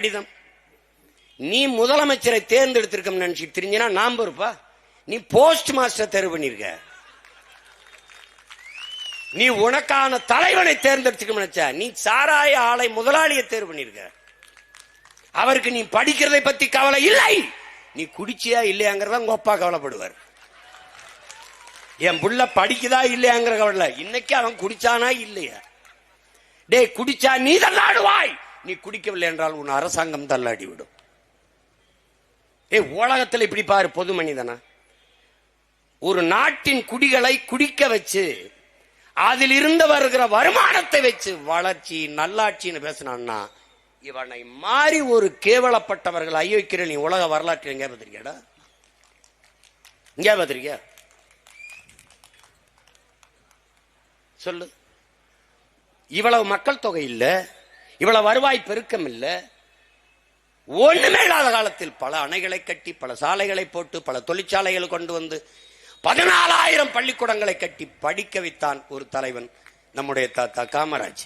கடிதம். நீ முதலமைச்சரை தேர்ந்தெடுத்திருக்க நினைச்சு தெரிஞ்சுனா நாம் இருப்பா நீ போஸ்ட் மாஸ்டர் தேர்வு பண்ணிருக்க. நீ உனக்கான தலைவனை தேர்ந்தெடுத்துக்க நினைச்ச நீ சாராய ஆலை முதலாளியை தேர்வு பண்ணிருக்க. அவருக்கு நீ படிக்கிறதை பத்தி கவலை இல்லை. நீ குடிச்சியா இல்லையாங்கிறத உங்க அப்பா கவலைப்படுவார். என் புள்ள படிக்குதா இல்லையாங்கிற கவலை இன்னைக்கு அவன் குடிச்சானா இல்லையா? டேய் குடிச்சா நீ தள்ளாடுவாய் நீ குடிக்கவில்லை என்றால் உன் அரசாங்கம் தள்ளாடி விடும் ஏய் உலகத்தில் இப்படி பாரு பொது மனிதனா. ஒரு நாட்டின் குடிகளை குடிக்க வச்சு அதில் இருந்து வருகிற வருமானத்தை வச்சு வளர்ச்சி நல்லாட்சின்னு பேசினான்னா இவனை மாறி ஒரு கேவலப்பட்டவர்கள் ஐயோக்கிற நீ உலக வரலாற்று எங்க பார்த்திருக்கியாடா இங்கே பார்த்திருக்கியா சொல்லு. இவ்வளவு மக்கள் தொகை இல்லை. இவ்வளவு வருவாய் பெருக்கம் இல்லை ஒண்ணுமே இல்லாத காலத்தில் பல அணைகளை கட்டி பல சாலைகளை போட்டு பல தொழிற்சாலைகளை கொண்டு வந்து பதினாலாயிரம் பள்ளிக்கூடங்களை கட்டி படிக்க வைத்தான் ஒரு தலைவன் நம்முடைய தாத்தா காமராஜ்.